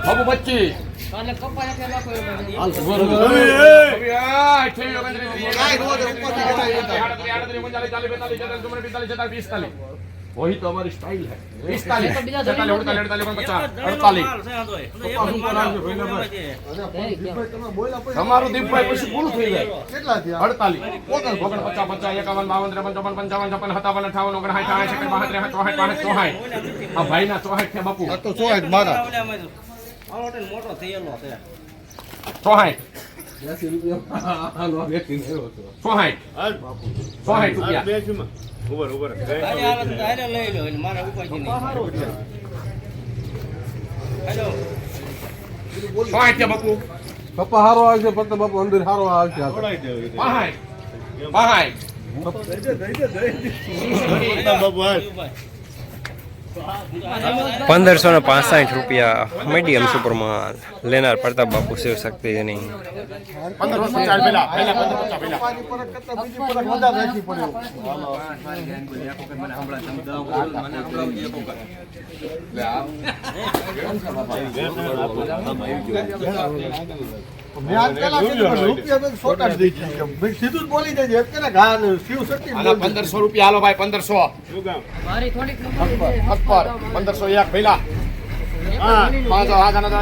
બાબુ પચી वही तो हमारी स्टाइल है पिस्तालीस सैतालीस अड़तालीस अड़तालीस पचास अड़तालीस તમારું દીપભાઈ પછી પૂરું થઈ જાય અડતાલીસ ઓગણ પચાસ પચાસ એકાવન બાવન ત્રેપન ચોપન પંચાવન છપ્પન સત્તાવન અઠાવન ઓગણસાઠ સાઠ એકસઠ બાસઠ ત્રેસઠ ચોસઠ પાંસઠ ચોસઠ આ ભાઈના ચોસઠ છે બાપુ તો ચોઈઠ મારા મોટો થયેલો છે. ચોસઠ ચોસઠ રૂપિયા. અરે આ બધું હારે લઈ લો મારા નહીં. હેલો. ચોસઠ છે બાપુ. પપ્પા હારો આવશે પત્તા બાપુ અંદર હારો આવશે તો. પાંસઠ પાંસઠ પંદરસો ને પાસઠ રૂપિયા મીડિયમ સુપરમાં લેનાર પ્રતાપ બાપુ શિવ શક્તિ એની. પહેલા પહેલા મેં આજ પેલા કીધું પણ રૂપિયા તો સોટા જ દઈ દીધી. મેં સીધું જ બોલી દેજે એમ કે ઘા શિવ શક્તિ પંદરસો રૂપિયા. હાલો ભાઈ પંદરસો. અપર પંદરસો એક પહેલા પંદર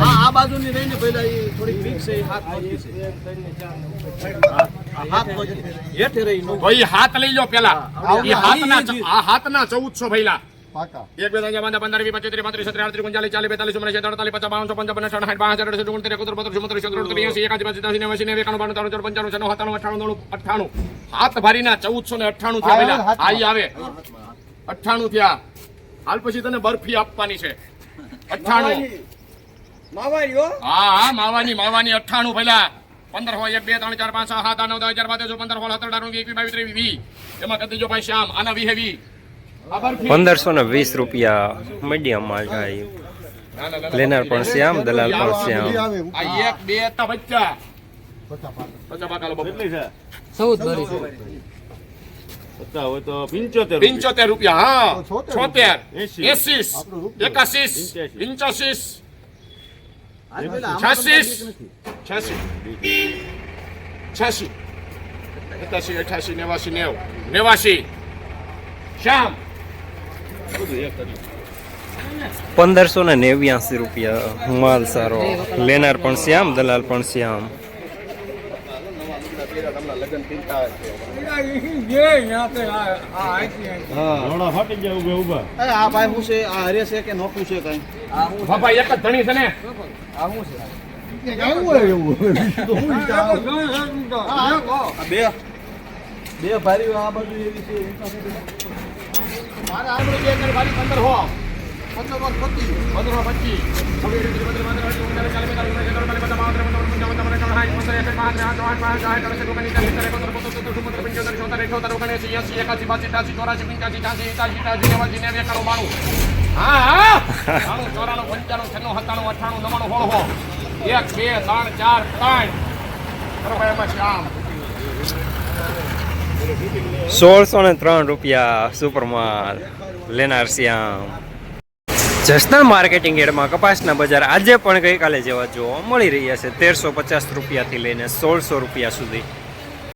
હા આ બાજુની રહીને પહેલા એ થોડીક વીક છે હાથ હાથ નો ભાઈ હાથ લઈ લો પેલા એ હાથના ચૌદસો પાકા. એક બે ત્રણ પાંચ પંદર વીસ પચીસ ત્રીસ પાંત્રીસ સત્તર આડત્રીસ ઓગણચાલીસ ચાલીસ બેતાલીસ ચુમ્માલીસ અડતાલીસ પચાસ બાવન ચોપન છપ્પન સાઠ પાંચ અડસઠ ઓગણત્રીસ એકોતેર બત્રીસ ચોત્રીસ એસી એકાસી પચાસ ત્યાસી નેવાસી નેવું એકાણું બાણું ત્રણ ચાર પંચાણું છન્નું સત્તાણું અઠાણું હાથ ભારીના ચૌદસો ને અઠાણું થયા આવે અઠાણું થયા. હાલ પછી તને બરફી આપવાની છે. અઠાણું હા. હા માવાની માવાની અઠ્ઠાણું પહેલા પંદર હોય એક બે ત્રણ ચાર પાંચ સાત આઠ નવ દસ હજાર બાર પંદર હોય સત્તર અઢાર એકવીસ બાવીસ ત્રેવીસ વી એમાં કરી દેજો ભાઈ શ્યામ આના વી બરફી. પંદરસો ને વીસ રૂપિયા મીડિયમ માલ જાય ના, ના, ના, ના. લેનાર પણ શ્યામ દલાલ પણ શ્યામ. એક બે બચ્ચા બચ્ચા પાકા. લો બાપુ. ચૌદ ભરી પંચોતેર રૂપિયા. હા. છોતેર. એસી. એકાશીસ. પંચાશીસ છ્યાસીસ છ્યાસી છ્યાસી સત્યાસી અઠ્યાસી નેવાસી નેવ. નેવાસી શ્યામ. પંદરસો ને નેવ્યાસી રૂપિયા. માલ સારો. લેનાર પણ શ્યામ દલાલ પણ શ્યામ. આ ભાઈ શું છે? આ હરે છે કે નોખું છે કઈ? બાપા એક જ ધણી છે ને? એવું હોય એવું તો હું વિચારું? આ બે બે ભારીઓ આ બાજુ એવી છે મારા આંગળી બે ભારી પંદર હો. પંદર પચીસ પંદર હો પચીસ છવ્વીસ, ત્રીસ, બત્રીસ, બત્રીસ, અડત્રીસ, ઓગણચાલીસ, ચાલીસ, બેતાલીસ, ઓગણચાલીસ, ચાલીસ, પચાસ, બાવન, ત્રેપન, ચોપન, પંચાવન, છપ્પન, અઠ્ઠાવન, સાઠ, પંદર, એકસઠ, પાંચ, આઠ, આઠ, પાંચ, સાઠ, અડસઠ, ઓગણસિત્તેર, સિત્તેર, એકોતેર, બોતેર, તોતેર, ચુમ્મોતેર, પંચોતેર, છોતેર, અઠ્યોતેર, ઓગણએંસી, એંસી, એકાસી, બાસી, ત્યાસી, ચોરાસી, પંચ્યાસી, છ્યાસી, એકાસી, અઠ્યાસી, નેવાસી, નેવું, એકાણું, બાણું. હા, હા. બાણું, ચોરાણું, પંચાણું, છન્નું, સત્તાણું, અઠ્ઠાણું, નવ્વાણું, સોળ, હો. એક બે ત્રણ ચાર પાંચ બરોબર એમાં શ્યામ સોળસો ને ત્રણ રૂપિયા સુપર માલ લેનાર શ્યામ જસદણ માર્કેટિંગ એડમાં કપાસના બજાર આજે પણ ગઈકાલે જેવા જોવા મળી રહ્યા છે. તેરસો પચાસ રૂપિયાથી લઈને સોળસો રૂપિયા સુધી.